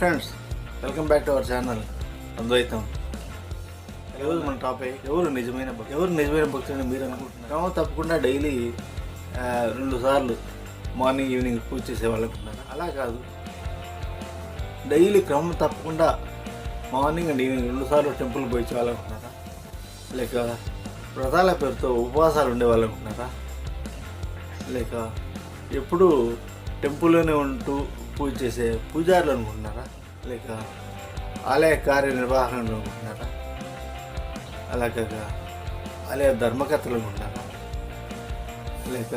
Friends welcome back to our channel Advaitam ఎవరు మన topic ఎవరు నిజమైన భక్తి ఎవరు నిజమైన భక్తులని మీరు అనుకుంటున్నారు? తప్పకుండా డైలీ రెండు సార్లు మార్నింగ్ ఈవినింగ్ పూజ చేసే వాళ్ళు అనుకుంటున్నారు అలా కాదు. డైలీ క్రమం తప్పకుండా మార్నింగ్ అండ్ ఈవినింగ్ రెండు సార్లు టెంపుల్ పోయి చేయాలనుకుంటున్నారా లేక వ్రతాల పేరుతో ఉపవాసాలు ఉండే వాళ్ళు అనుకుంటున్నారా లేక ఎప్పుడు టెంపుల్లోనే ఉంటూ పూజ చేసే పూజారులు అనుకుంటున్నారా? లేక ఆలయ కార్యనిర్వహణలో అనుకుంటున్నారా అలా కాక ఆలయ ధర్మకర్తలు ఉంటారా లేక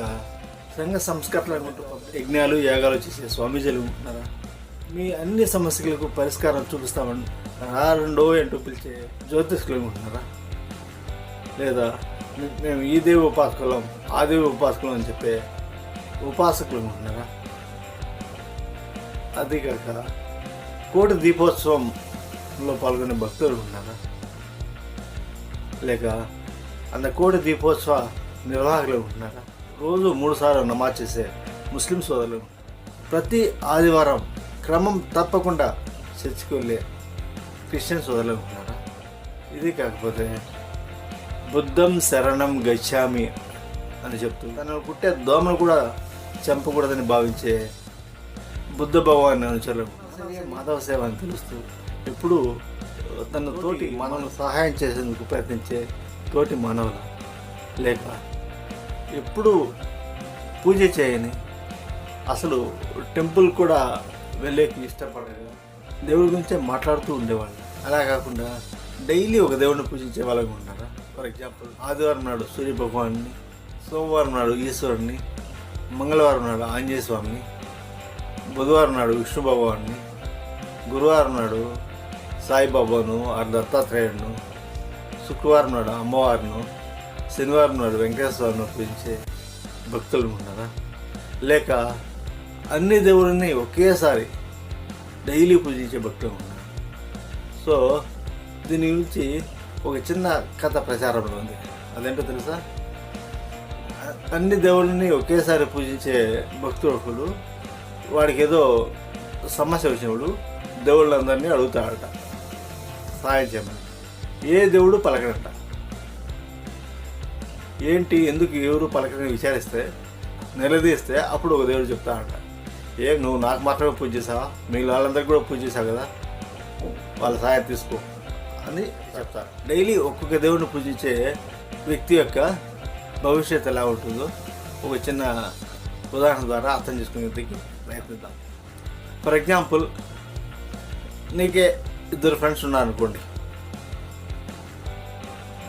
సంఘ సంస్కర్తలు అనుకుంటున్నారా యజ్ఞాలు యాగాలు చేసే స్వామీజీలు ఉంటున్నారా మీ అన్ని సమస్యలకు పరిష్కారం చూపిస్తామని రా రెండో అంటూ పిలిచే జ్యోతిష్కులు ఉంటున్నారా లేదా మేము ఈ దేవి ఉపాసకులం ఆ దేవి ఉపాసకులం అని చెప్పే ఉపాసకులు ఉంటున్నారా అది కాక కోటి దీపోత్సవంలో పాల్గొనే భక్తులు ఉన్నారా? లేక అంత కోటి దీపోత్సవ నిర్వాహకులు ఉన్నారా? రోజు మూడుసార్లు నమాజ్ చేసే ముస్లిం సోదరులు ప్రతి ఆదివారం క్రమం తప్పకుండా చర్చికి వెళ్ళే క్రిస్టియన్ సోదరులు ఉన్నారా? ఇది కాకపోతే బుద్ధం శరణం గచ్చామి అని చెప్తూ తను పుట్టే దోమను కూడా చంపకూడదని భావించే బుద్ధ భగవాన్ అనుచరులు మాధవ సేవ అని తెలుస్తూ ఎప్పుడు తన తోటి మనల్ని సహాయం చేసేందుకు ప్రయత్నించే తోటి మానవుల లేక ఎప్పుడు పూజ చేయని అసలు టెంపుల్ కూడా వెళ్ళేకి ఇష్టపడలేదు. దేవుడి గురించే మాట్లాడుతూ ఉండేవాళ్ళు. అలా కాకుండా డైలీ ఒక దేవుడిని పూజించే వాళ్ళగా ఉన్నారా? ఫర్ ఎగ్జాంపుల్ ఆదివారం నాడు సూర్య భగవాన్ని సోమవారం నాడు ఈశ్వరుని మంగళవారం నాడు ఆంజనేయ స్వామిని బుధవారం నాడు విష్ణు భగవాన్ని గురువారం నాడు సాయిబాబాను ఆ దత్తాత్రేయుడును శుక్రవారం నాడు అమ్మవారిను శనివారం నాడు వెంకటేశ్వరను పిలిచే పూజించే భక్తులు ఉన్నారా? లేక అన్ని దేవుడిని ఒకేసారి డైలీ పూజించే భక్తులు ఉన్నారు? సో దీని గురించి ఒక చిన్న కథ ప్రచారంలో ఉంది. అదేంటో తెలుసా? అన్ని దేవుళ్ళని ఒకేసారి పూజించే భక్తుడు ఒకడు వాడికి ఏదో సమస్య వచ్చినప్పుడు దేవుళ్ళందరినీ అడుగుతాడట. సహాయం చేయమని. ఏ దేవుడు పలకడంట. ఏంటి ఎందుకు ఎవరు పలకని విచారిస్తే నిలదీస్తే అప్పుడు ఒక దేవుడు చెప్తాడంట. ఏ నువ్వు నాకు మాత్రమే పూజ చేసావా? మిగిలిన వాళ్ళందరికీ కూడా పూజ చేసావు కదా? వాళ్ళ సహాయం తీసుకో అని చెప్తారు డైలీ ఒక్కొక్క దేవుడిని పూజించే వ్యక్తి యొక్క భవిష్యత్తు ఎలా ఉంటుందో ఒక చిన్న ఉదాహరణ ద్వారా అర్థం చేసుకునేందుకు ప్రయత్నిద్దాం. ఫర్ ఎగ్జాంపుల్ నీకే ఇద్దరు ఫ్రెండ్స్ ఉన్నారు అనుకోండి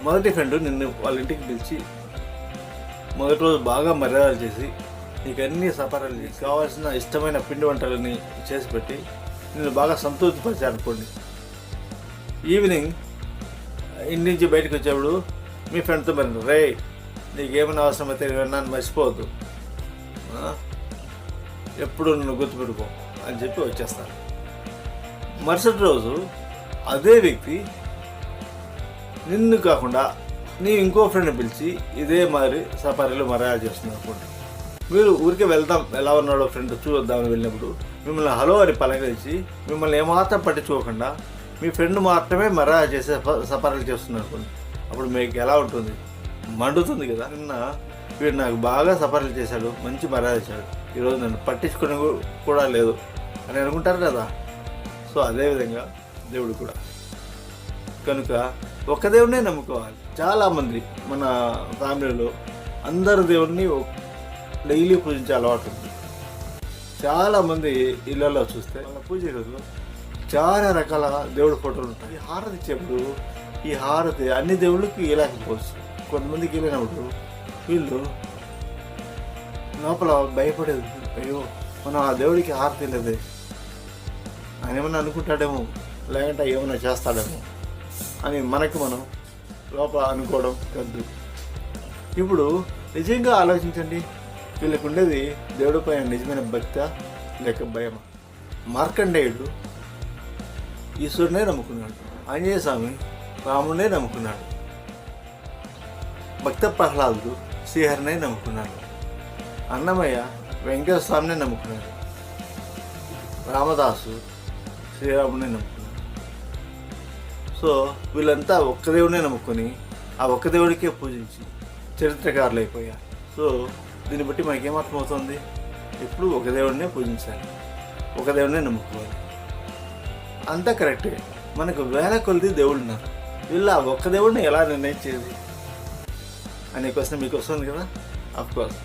మొదటి ఫ్రెండ్ నిన్ను వాళ్ళ ఇంటికి పిలిచి మొదటి రోజు బాగా మర్యాదలు చేసి నీకు అన్ని సపరాలు చేసి కావాల్సిన ఇష్టమైన పిండి వంటలని చేసి పెట్టి నేను బాగా సంతృప్తిపరిచాను అనుకోండి ఈవినింగ్ ఇంటి నుంచి బయటకు వచ్చేప్పుడు మీ ఫ్రెండ్తో మరి రే నీకేమైనా అవసరం అయితే నన్ను మర్చిపోవద్దు. ఎప్పుడు నన్ను గుర్తుపెట్టుకో అని చెప్పి వచ్చేస్తాను మరుసటి రోజు అదే వ్యక్తి నిన్ను కాకుండా నీ ఇంకో ఫ్రెండ్ పిలిచి ఇదే మరి సఫారీలో మర్యాద చేస్తున్నారు అనుకోండి. మీరు ఊరికే వెళ్దాం ఎలా ఉన్నాడో ఫ్రెండ్ చూద్దామని వెళ్ళినప్పుడు మిమ్మల్ని హలో అని పలకరించి మిమ్మల్ని ఏమాత్రం పట్టించుకోకుండా మీ ఫ్రెండ్ మాత్రమే మర్యాద చేసే సఫ- సఫారీలు చేస్తున్నారు అనుకోండి. అప్పుడు మీకు ఎలా ఉంటుంది? మండుతుంది కదా. నిన్న వీడు నాకు బాగా సఫారీలు చేశాడు మంచి మర్యాద ఇచ్చాడు ఈరోజు నన్ను పట్టించుకుని కూడా లేదు అని అనుకుంటారు కదా. సో అదేవిధంగా దేవుడు కూడా. కనుక ఒక దేవుడినే నమ్ముకోవాలి. చాలామంది మన ఫ్యామిలీలో అందరు దేవుడిని డైలీ పూజించే అలవాటు ఉంది. చాలామంది ఇళ్ళల్లో చూస్తే వాళ్ళ పూజ రోజు చాలా రకాల దేవుడి ఫోటోలు ఉంటాయి. ఈ హారతి ఇచ్చేప్పుడు ఈ హారతి అన్ని దేవుళ్ళకి ఇలాకపోవచ్చు కొంతమందికి వెళ్ళినప్పుడు వీళ్ళు లోపల భయపడేది. అయ్యో మనం ఆ దేవుడికి హారతి లేదు. ఆయన ఏమన్నా అనుకుంటాడేమో లేదంటే ఏమైనా చేస్తాడేమో అని మనకు మనం లోపల అనుకోవడం వద్దు ఇప్పుడు నిజంగా ఆలోచించండి. వీళ్ళకు ఉండేది దేవుడిపై నిజమైన భక్త లేక భయమ? మార్కండేయుడు ఈశ్వరునే నమ్ముకున్నాడు. ఆంజనేయ స్వామి రాముడినే నమ్ముకున్నాడు. భక్త ప్రహ్లాదుడు శ్రీహరినే నమ్ముకున్నాడు. అన్నమయ్య వెంకటస్వామిని నమ్ముకున్నాడు. రామదాసు శ్రీరాముడిని నమ్ముకున్నారు సో వీళ్ళంతా ఒక్క దేవుడినే నమ్ముకొని ఆ ఒక్క దేవుడికే పూజించి చరిత్రకారులు అయిపోయారు సో దీన్ని బట్టి మనకేమర్థమవుతుంది ఎప్పుడు ఒక దేవుడినే పూజించాలి. ఒక దేవుడినే నమ్ముకోవాలి. అంతా కరెక్టే. మనకు వేల కొలిది దేవుళ్ళు ఉన్నారు వీళ్ళు ఆ ఒక్క దేవుడిని ఎలా నిర్ణయించేది? అనే క్వశ్చన్ మీకు వస్తుంది కదా అఫ్కోర్స్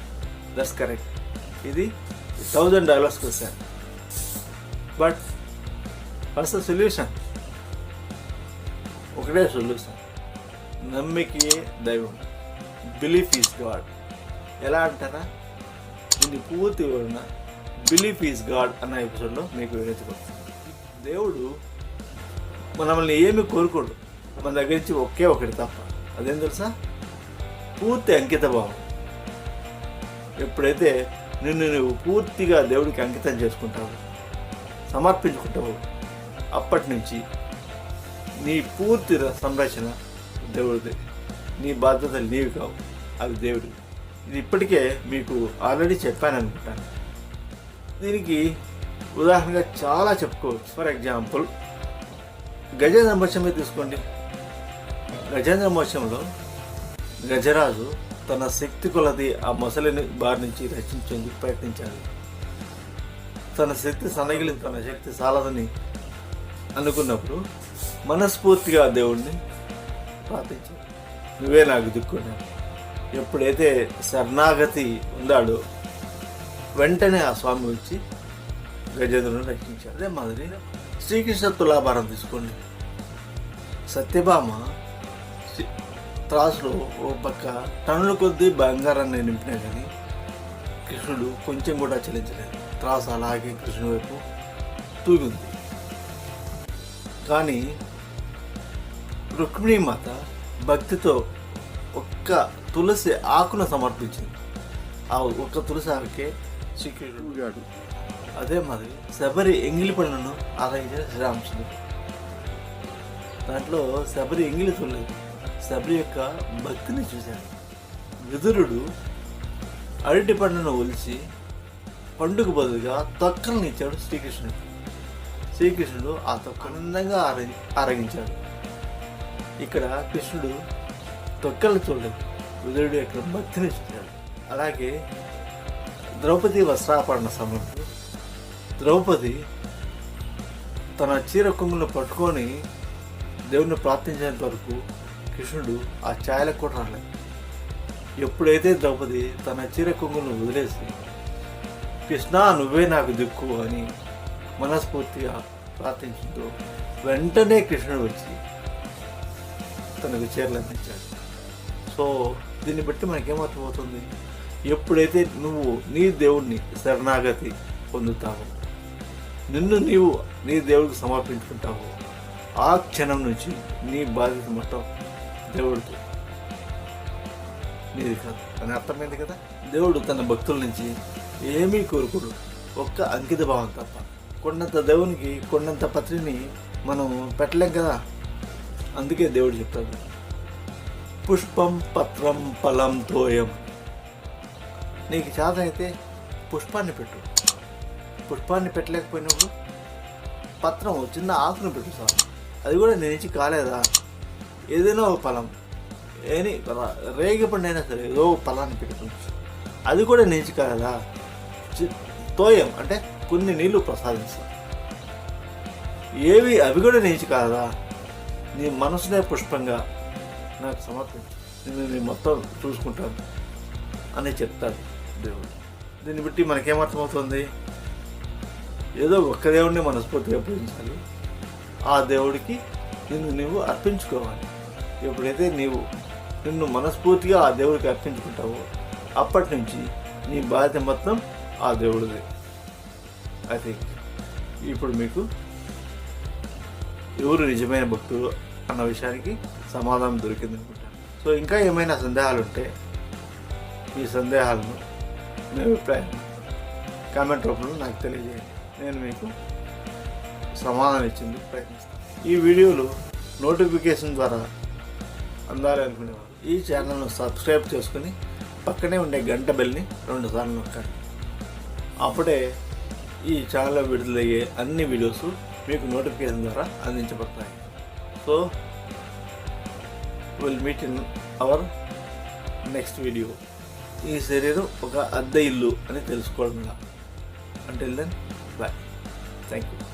దట్స్ కరెక్ట్ ఇది thousand dollars question but first solution ఒకటే సొల్యూషన్ నమ్మికే దైవం. బిలీఫ్ ఈజ్ గాడ్ ఎలా అంటారా? దీన్ని పూర్తి వివరణ బిలీఫ్ ఈజ్ గాడ్ అన్న ఎపిసోడ్లో మీకు వివరించబడుతుంది దేవుడు మనల్ని ఏమి కోరుకోడు. మన దగ్గర నుంచి ఒకే ఒకటి తప్ప. అదేం తెలుసా? పూర్తి అంకిత భావం ఎప్పుడైతే నిన్ను నువ్వు పూర్తిగా దేవుడికి అంకితం చేసుకుంటావు సమర్పించుకుంటావు అప్పటి నుంచి నీ పూర్తి సంరక్షణ దేవుడిది. నీ బాధ్యతలు నీవి కావు అవి దేవుడి ఇది ఇప్పటికే మీకు ఆల్రెడీ చెప్పాను అనుకుంటాను దీనికి ఉదాహరణగా చాలా చెప్పుకోవచ్చు. ఫర్ ఎగ్జాంపుల్ గజేంద్ర మోక్షమే తీసుకోండి. గజేంద్ర మోక్షంలో గజరాజు తన శక్తి కొలది ఆ మొసలిని బారి నుంచి రక్షించేందుకు ప్రయత్నించాడు. తన శక్తి సన్నగిలి తన శక్తి సాలదని అనుకున్నప్పుడు మనస్ఫూర్తిగా దేవుణ్ణి ప్రార్థించాడు. నువ్వే నాకు దిక్కున్నావు ఎప్పుడైతే శరణాగతి ఉందాడో వెంటనే ఆ స్వామి వచ్చి గజేంద్రుని రక్షించాడు. అదే మాదిరి శ్రీకృష్ణ తులాభారం తీసుకోండి. సత్యభామ శ్రీ- త్రాసులో ఓ పక్క టన్నుల కొద్దీ బంగారాన్ని నింపినా కానీ కృష్ణుడు కొంచెం కూడా చెల్లించలేదు. త్రాసు అలాగే కృష్ణుడి వైపు తూగింది. కానీ రుక్మిణీ మాత భక్తితో ఒక్క తులసి ఆకును సమర్పించింది. ఆ ఒక్క తులసి ఆకుకే శ్రీకృష్ణుడు అదే మాదిరి శబరి ఎంగిలి పనులను ఆదాయించిన శ్రీరామచంద్రుడు దాంట్లో శబరి ఎంగిలి చూడలేదు శబరి యొక్క భక్తిని చూశాడు విదురుడు అరటి పండును ఒలిచి పండుగ బదులుగా తొక్కలను ఇచ్చాడు శ్రీకృష్ణుడు. శ్రీకృష్ణుడు ఆ తొక్కనందంగా ఆర ఆరగించాడు. ఇక్కడ కృష్ణుడు తొక్కలు చూడలేదు. విదురుడు యొక్క భక్తిని చూశాడు. అలాగే ద్రౌపది వస్త్రాపరణ సమయంలో ద్రౌపది తన చీర కొంగులను పట్టుకొని దేవుణ్ణి ప్రార్థించేంత వరకు కృష్ణుడు ఆ ఛాయలకు కూడా రాలేదు ఎప్పుడైతే ద్రౌపది తన చీర కొంగులను వదిలేసి కృష్ణ నువ్వే నాకు దిక్కు అని మనస్ఫూర్తిగా ప్రార్థించుతూ వెంటనే కృష్ణుడు వచ్చి తనకు చీరలు అందించాడు. సో దీన్ని బట్టి మనకేమర్థమవుతుంది? ఎప్పుడైతే నువ్వు నీ దేవుణ్ణి శరణాగతి పొందుతావో నిన్ను నీవు నీ దేవుడికి సమర్పించుకుంటావో ఆ క్షణం నుంచి నీ బాధ్యత మొత్తం దేవుడికి. నీది కాదు అని అర్థమైంది కదా? దేవుడు తన భక్తుల నుంచి ఏమీ కోరుకోడు. ఒక్క అంకిత భావం తప్ప. కొండంత దేవునికి కొండంత పత్రిని మనం పెట్టలేం కదా? అందుకే దేవుడు చెప్తాడు. పుష్పం పత్రం ఫలం తోయం. నీకు చేత అయితే పుష్పాన్ని పెట్టు. పుష్పాన్ని పెట్టలేకపోయినప్పుడు పత్రం చిన్న ఆకును పెట్టు సార్. అది కూడా నేను ఇచ్చి కాలేదా? ఏదైనా ఒక ఫలం ఏని రేగి పండైనా సరే ఏదో ఫలాన్ని పెట్టుకోవచ్చు అది కూడా నేను ఇచ్చి తోయం అంటే కొన్ని నీళ్ళు ప్రసాదిస్తా ఏవి? అవి కూడా నేను కాదా నీ మనసునే పుష్పంగా నాకు సమర్పించు. నేను నీ మొత్తం చూసుకుంటాను అని చెప్తాడు దేవుడు. దీన్ని బట్టి మనకేమర్థమవుతుంది? ఏదో ఒక్క దేవుడిని మనస్ఫూర్తిగా పూజించాలి. ఆ దేవుడికి నిన్ను నువ్వు అర్పించుకోవాలి. ఎప్పుడైతే నీవు నిన్ను మనస్ఫూర్తిగా ఆ దేవుడికి అర్పించుకుంటావో అప్పటి నుంచి నీ బాధ్యత మొత్తం ఆ దేవుడిది. అది ఇప్పుడు మీకు ఎవరు నిజమైన భక్తులు అన్న విషయానికి సమాధానం దొరికింది అనుకుంటాను సో ఇంకా ఏమైనా సందేహాలు ఉంటే ఈ సందేహాలను మీ అభిప్రాయం కామెంట్ రూపంలో నాకు తెలియజేయండి. నేను మీకు సమాధానం ఇచ్చేందుకు ప్రయత్నిస్తాను. ఈ వీడియోలు నోటిఫికేషన్ ద్వారా అందాలి అనుకునేవారు ఈ ఛానల్ను సబ్స్క్రైబ్ చేసుకుని పక్కనే ఉండే గంట బెల్ని రెండు సార్లు నొక్కండి. అప్పుడే ఈ ఛానల్లో విడుదలయ్యే అన్ని వీడియోస్ మీకు నోటిఫికేషన్ ద్వారా అందించబడతాయి. So will meet in our next video ఈ శరీరం ఒక అద్దె ఇల్లు అని తెలుసుకోవడం. అంటే దెన్ బాయ్ థ్యాంక్ యూ